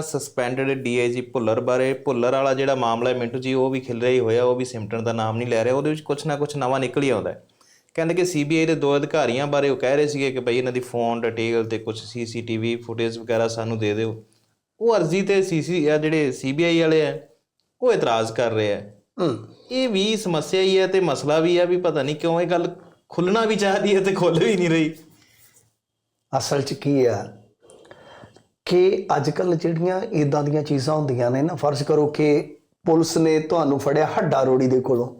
Suspended DIG Bhullar ਬਾਰੇ। ਭੁੱਲਰ ਵਾਲਾ ਜਿਹੜਾ ਮਾਮਲਾ ਹੈ ਮਿੰਟੂ ਜੀ ਉਹ ਵੀ ਖਿਲ ਰਹੀ ਹੋਇਆ ਉਹ ਵੀ ਸਿਮਟਣ ਦਾ ਨਾਮ ਨਹੀਂ ਲੈ ਰਿਹਾ। ਉਹਦੇ ਵਿੱਚ ਕੁਝ ਨਾ ਕੁਝ ਨਵਾਂ ਨਿਕਲ ਹੀ ਆਉਂਦਾ ਹੈ। ਕਹਿੰਦੇ ਕਿ ਸੀਬੀਆਈ ਦੇ ਦੋ ਅਧਿਕਾਰੀਆਂ ਬਾਰੇ ਉਹ ਕਹਿ ਰਹੇ ਸੀਗੇ ਕਿ ਭਈ ਇਹਨਾਂ ਦੀ ਫੋਨ ਡਿਟੇਲ ਤੇ ਕੁਝ ਸੀਸੀਟੀਵੀ ਫੁਟੇਜ ਵਗੈਰਾ ਸਾਨੂੰ ਦੇ ਦਿਓ। ਉਹ ਅਰਜ਼ੀ ਤੇ ਸੀਸੀ ਆ ਜਿਹੜੇ ਸੀਬੀਆਈ ਵਾਲੇ ਆ ਉਹ ਇਤਰਾਜ਼ ਕਰ ਰਹੇ ਆ ਹੂੰ। ਇਹ ਵੀ ਸਮੱਸਿਆ ਹੀ ਹੈ ਤੇ ਮਸਲਾ ਵੀ ਹੈ ਵੀ ਪਤਾ ਨਹੀਂ ਕਿਉਂ ਇਹ ਗੱਲ ਖੁੱਲਣਾ ਵੀ ਚਾਹਦੀ ਹੈ ਤੇ ਖੁੱਲ ਵੀ ਨਹੀਂ ਰਹੀ। ਅਸਲ 'ਚ ਕੀ ਆ ਕਿ ਅੱਜ ਕੱਲ ਜਿਹੜੀਆਂ ਇਦਾਂ ਦੀਆਂ ਚੀਜ਼ਾਂ ਹੁੰਦੀਆਂ ਨੇ ਨਾ ਫਰਜ਼ ਕਰੋ ਕਿ ਪੁਲਿਸ ਨੇ ਤੁਹਾਨੂੰ ਫੜਿਆ ਹੱਡਾ ਰੋੜੀ ਦੇ ਕੋਲੋਂ।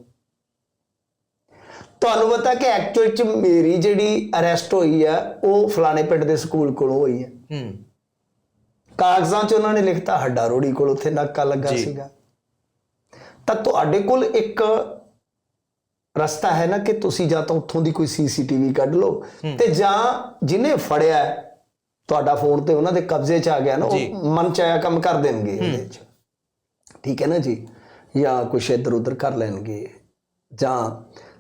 ਤੁਹਾਨੂੰ ਪਤਾ ਕਿ ਐਕਚੁਅਲ 'ਚ ਮੇਰੀ ਜਿਹੜੀ ਅਰੈਸਟ ਹੋਈ ਆ ਉਹ ਫਲਾਣੇ ਪਿੰਡ ਦੇ ਸਕੂਲ ਕੋਲੋਂ ਹੋਈ ਹੈ। ਹੂੰ। ਕਾਗਜ਼ਾਂ 'ਚ ਉਹਨਾਂ ਨੇ ਲਿਖਤਾ ਹੱਡਾ ਰੋੜੀ ਕੋਲ ਉੱਥੇ ਨਾਕਾ ਲੱਗਾ। ਸੀਗਾ। ਤਾਂ ਤੁਹਾਡੇ ਕੋਲ ਇੱਕ ਰਸਤਾ ਹੈ ਨਾ ਕਿ ਤੁਸੀਂ ਜਾਂ ਤਾਂ ਉੱਥੋਂ ਦੀ ਕੋਈ ਸੀਸੀਟੀਵੀ ਕੱਢ ਲਓ ਤੇ ਜਾਂ ਜਿਹਨੇ ਫੜਿਆ ਤੁਹਾਡਾ ਫੋਨ ਤੇ ਉਹਨਾਂ ਦੇ ਕਬਜ਼ੇ 'ਚ ਆ ਗਿਆ ਨਾ। ਉਹ ਮਨ ਚਾਹਿਆ ਕੰਮ ਕਰ ਦੇਣਗੇ ਉਹਦੇ 'ਚ। ਠੀਕ ਹੈ ਨਾ ਜੀ? ਜਾਂ ਕੁਛ ਇੱਧਰ ਉੱਧਰ ਕਰ ਲੈਣਗੇ। ਜਾਂ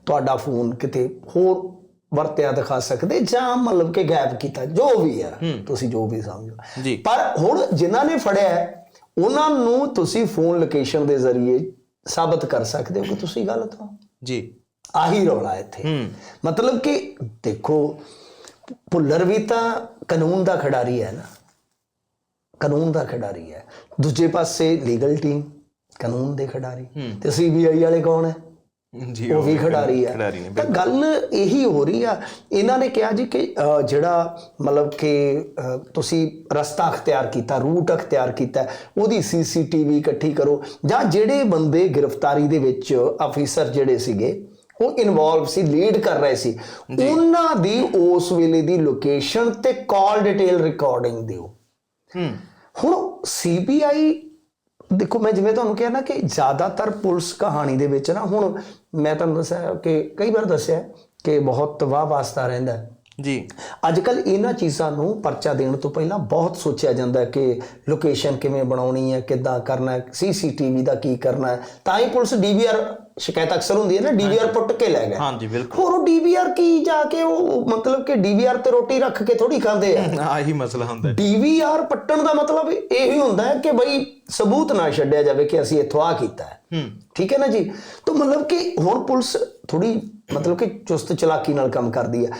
ਤੁਹਾਡਾ ਫੋਨ ਕਿਤੇ ਹੋਰ ਵਰਤਿਆ ਦਿਖਾ ਸਕਦੇ ਜਾਂ ਮਤਲਬ ਕਿ ਗਾਇਬ ਕੀਤਾ ਜੋ ਵੀ ਆ ਤੁਸੀਂ ਜੋ ਵੀ ਸਮਝੋ। ਪਰ ਹੁਣ ਜਿਨ੍ਹਾਂ ਨੇ ਫੜਿਆ ਹੈ, ਉਹਨਾਂ ਨੂੰ ਤੁਸੀਂ ਫੋਨ ਲੋਕੇਸ਼ਨ ਦੇ ਜ਼ਰੀਏ ਸਾਬਤ ਕਰ ਸਕਦੇ ਹੋ ਕਿ ਤੁਸੀਂ ਗਲਤ ਹੋ? ਜੀ। ਆਹੀ ਰੌਲਾ ਇੱਥੇ। ਹੂੰ। ਮਤਲਬ ਕਿ ਦੇਖੋ ਭੁੱਲਰ ਵੀ ਤਾਂ ਕਾਨੂੰਨ ਦਾ ਖਿਡਾਰੀ ਹੈ ਨਾ। ਕਾਨੂੰਨ ਦਾ ਖਿਡਾਰੀ ਹੈ। ਦੂਜੇ ਪਾਸੇ ਲੀਗਲ ਟੀਮ ਕਾਨੂੰਨ ਦੇ ਖਿਡਾਰੀ। ਤੇ ਸੀਬੀਆਈ ਵਾਲੇ ਕੌਣ ਹੈ? ਜੀ ਉਹ ਵੀ ਖਿਡਾਰੀ ਹੈ। ਤਾਂ ਗੱਲ ਇਹੀ ਹੋ ਰਹੀ ਆ। ਇਹਨਾਂ ਨੇ ਕਿਹਾ ਜੀ ਕਿ ਜਿਹੜਾ ਮਤਲਬ ਕਿ ਤੁਸੀਂ ਰਸਤਾ ਅਖਤਿਆਰ ਕੀਤਾ ਰੂਟ ਅਖਤਿਆਰ ਕੀਤਾ ਉਹਦੀ ਸੀਸੀਟੀਵੀ ਇਕੱਠੀ ਕਰੋ। ਜਾਂ ਜਿਹੜੇ ਬੰਦੇ ਗ੍ਰਿਫਤਾਰੀ ਦੇ ਵਿੱਚ ਅਫੀਸਰ ਜਿਹੜੇ ਸੀਗੇ ਉਹ ਇਨਵੋਲਵ ਸੀ ਲੀਡ ਕਰ ਰਹੇ ਸੀ। ਉਹਨਾਂ ਦੀ ਉਸ ਵੇਲੇ ਦੀ ਲੋਕੇਸ਼ਨ ਤੇ ਕਾਲ ਡਿਟੇਲ ਰਿਕਾਰਡਿੰਗ ਦਿਓ। ਹੁਣ ਸੀਬੀਆਈ ਦੇਖੋ ਮੈਂ ਜਿਵੇਂ ਤੁਹਾਨੂੰ ਕਿਹਾ ਨਾ ਕਿ ਜ਼ਿਆਦਾਤਰ ਪੁਲਿਸ ਕਹਾਣੀ ਦੇ ਵਿੱਚ ਨਾ ਹੁਣ ਮੈਂ ਤੁਹਾਨੂੰ ਦੱਸਿਆ ਕਿ ਕਈ ਵਾਰ ਦੱਸਿਆ ਕਿ ਬਹੁਤ ਵਾਹ ਵਾਸਤਾ ਰਹਿੰਦਾ। ਜੀ। ਅੱਜ ਕੱਲ ਇਹਨਾਂ ਚੀਜ਼ਾਂ ਨੂੰ ਪਰਚਾ ਦੇਣ ਤੋਂ ਪਹਿਲਾਂ ਬਹੁਤ ਸੋਚਿਆ ਜਾਂਦਾ ਕਿ ਲੋਕੇਸ਼ਨ ਕਿਵੇਂ ਬਣਾਉਣੀ ਹੈ ਕਿੱਦਾਂ ਕਰਨਾ ਹੈ ਸੀਸੀਟੀਵੀ ਦਾ ਕੀ ਕਰਨਾ ਹੈ। ਤਾਂ ਹੀ ਪੁਲਿਸ ਡੀਵੀਆਰ ਸ਼ਿਕਾਇਤ ਅਕਸਰ ਹੁੰਦੀ ਹੈ ਨਾ ਡੀਵੀਆਰ ਪੁੱਟ ਕੇ ਲੈ ਗਏ। ਹਾਂਜੀ ਬਿਲਕੁਲ। ਹੋਰ ਉਹ ਡੀਵੀਆਰ ਕੀ ਜਾ ਕੇ ਉਹ ਮਤਲਬ ਕਿ ਡੀਵੀਆਰ ਤੇ ਰੋਟੀ ਰੱਖ ਕੇ ਥੋੜੀ ਖਾਂਦੇ ਆ? ਆਹੀ ਮਸਲਾ ਹੁੰਦਾ ਹੈ। ਡੀਵੀਆਰ ਪੱਟਣ ਦਾ ਮਤਲਬ ਇਹ ਹੀ ਹੁੰਦਾ ਹੈ ਕਿ ਬਈ ਸਬੂਤ ਨਾ ਛੱਡਿਆ ਜਾਵੇ ਕਿ ਅਸੀਂ ਇੱਥੋਂ ਆ ਕੀਤਾ ਹੈ। ਹੂੰ ਠੀਕ ਹੈ ਨਾ ਜੀ? ਤਾਂ ਮਤਲਬ ਕਿ ਹੁਣ ਪੁਲਿਸ ਥੋੜੀ ਮਤਲਬ ਕਿ ਚੁਸਤ ਚਲਾਕੀ ਨਾਲ ਕੰਮ ਕਰਦੀ ਹੈ।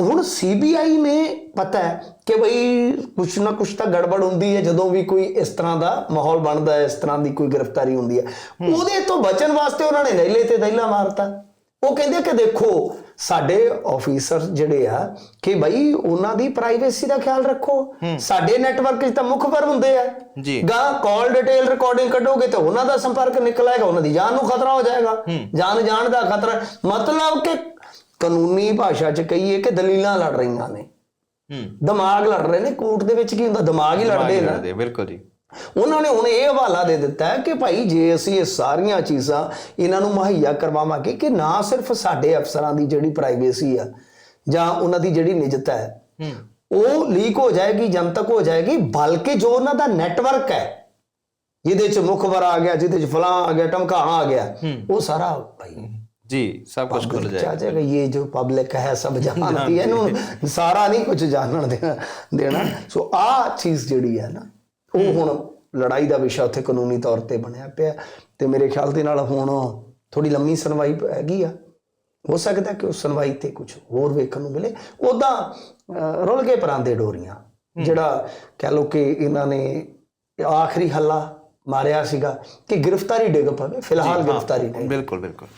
ਹੁਣ ਸੀਬੀਆਈ ਨੇ ਪਤਾ ਹੈ ਕਿ ਬਈ ਕੁਛ ਨਾ ਕੁਛ ਤਾਂ ਗੜਬੜ ਹੁੰਦੀ ਹੈ ਜਦੋਂ ਵੀ ਕੋਈ ਇਸ ਤਰ੍ਹਾਂ ਦਾ ਮਾਹੌਲ ਬਣਦਾ ਹੈ ਇਸ ਤਰ੍ਹਾਂ ਦੀ ਕੋਈ ਗ੍ਰਿਫਤਾਰੀ ਹੁੰਦੀ ਹੈ। ਉਹਦੇ ਤੋਂ ਬਚਣ ਵਾਸਤੇ ਉਹਨਾਂ ਨੇ ਨਹਿਲੇ ਤੇ ਦਹਿਲਾ ਮਾਰਤਾ। ਉਹ ਕਹਿੰਦੇ ਕਿ ਦੇਖੋ ਸਾਡੇ ਆਫੀਸਰ ਜਿਹੜੇ ਆ ਕਿ ਬਈ ਉਹਨਾਂ ਦੀ ਪ੍ਰਾਈਵੇਸੀ ਦਾ ਖਿਆਲ ਰੱਖੋ। ਸਾਡੇ ਨੈਟਵਰਕ 'ਚ ਤਾਂ ਮੁੱਖ ਪਰ ਹੁੰਦੇ ਆ। ਜੀ। ਗਾਂ ਕਾਲ ਡਿਟੇਲ ਰਿਕਾਰਡਿੰਗ ਕੱਢੋਗੇ ਤਾਂ ਉਹਨਾਂ ਦਾ ਸੰਪਰਕ ਨਿਕਲ ਆਏਗਾ ਉਹਨਾਂ ਦੀ ਜਾਨ ਨੂੰ ਖਤਰਾ ਹੋ ਜਾਏਗਾ। ਜਾਨ ਜਾਣ ਦਾ ਖਤਰਾ। ਮਤਲਬ ਕਿ ਕਾਨੂੰਨੀ ਭਾਸ਼ਾ 'ਚ ਕਹੀਏ ਕਿ ਦਲੀਲਾਂ ਲੜ ਰਹੀਆਂ ਨੇ। ਹੂੰ। ਦਿਮਾਗ ਲੜ ਰਹੇ ਨੇ ਕੋਰਟ ਦੇ ਵਿੱਚ ਕੀ ਹੁੰਦਾ? ਦਿਮਾਗ ਹੀ ਲੜਦੇ ਨਾ। ਲੜਦੇ ਬਿਲਕੁਲ ਜੀ। ਉਹਨਾਂ ਨੇ ਹੁਣ ਇਹ ਹਵਾਲਾ ਦੇ ਦਿੱਤਾ ਹੈ ਕਿ ਭਾਈ ਜੇ ਅਸੀਂ ਇਹ ਸਾਰੀਆਂ ਚੀਜ਼ਾਂ ਇਹਨਾਂ ਨੂੰ ਮੁਹੱਈਆ ਕਰਵਾਵਾਂਗੇ ਕਿ ਨਾ ਸਿਰਫ ਸਾਡੇ ਅਫਸਰਾਂ ਦੀ ਜਿਹੜੀ ਪ੍ਰਾਈਵੇਸੀ ਆ ਜਾਂ ਉਹਨਾਂ ਦੀ ਜਿਹੜੀ ਨਿਜਤਾ ਹੈ ਹੂੰ। ਉਹ ਲੀਕ ਹੋ ਜਾਏਗੀ ਜਨਤਕ ਹੋ ਜਾਏਗੀ ਬਲਕਿ ਜੋ ਉਹਨਾਂ ਦਾ ਨੈਟਵਰਕ ਹੈ ਜਿਹਦੇ ਚ ਮੁਖਬਰ ਆ ਗਿਆ ਜਿਹਦੇ ਚ ਫਲਾਂ ਆ ਗਿਆ ਟਮਕਾਣਾ ਆ ਗਿਆ ਉਹ ਸਾਰਾ ਭਾਈ ਜੀ ਸਭ ਕੁਝ ਖੁੱਲ ਜਾਏ ਚਾਹ ਜਾਏਗਾ। ਇਹ ਜੋ ਪਬਲਿਕ ਹੈ ਸਭ ਜਾਣਦੀ ਹੈ। ਇਹਨੂੰ ਸਾਰਾ ਨਹੀਂ ਕੁਝ ਜਾਣਨ ਦੇਣਾ ਦੇਣਾ। ਸੋ ਆ ਚੀਜ਼ ਜਿਹੜੀ ਹੈ ਨਾ ਉਹ ਹੁਣ ਲੜਾਈ ਦਾ ਵਿਸ਼ਾ ਉੱਥੇ ਕਾਨੂੰਨੀ ਤੌਰ ਤੇ ਬਣਿਆ ਪਿਆ। ਤੇ ਮੇਰੇ ਖਿਆਲ ਦੇ ਨਾਲ ਹੁਣ ਥੋੜੀ ਲੰਮੀ ਸੁਣਵਾਈ ਹੈਗੀ ਆ। ਹੋ ਸਕਦਾ ਕਿ ਉਸ ਸੁਣਵਾਈ ਤੇ ਕੁਝ ਹੋਰ ਵੇਖਣ ਨੂੰ ਮਿਲੇ। ਉਦਾਂ ਰੁਲ ਕੇ ਪਰਾਂਦੇ ਡੋਰੀਆਂ। ਜਿਹੜਾ ਕਹਿ ਲੋ ਕਿ ਇਹਨਾਂ ਨੇ ਆਖਰੀ ਹੱਲਾ ਮਾਰਿਆ ਸੀਗਾ ਕਿ ਗ੍ਰਿਫਤਾਰੀ ਡਿੱਗ ਪਵੇ ਫਿਲਹਾਲ ਗ੍ਰਿਫਤਾਰੀ ਨਹੀਂ। ਬਿਲਕੁਲ ਬਿਲਕੁਲ।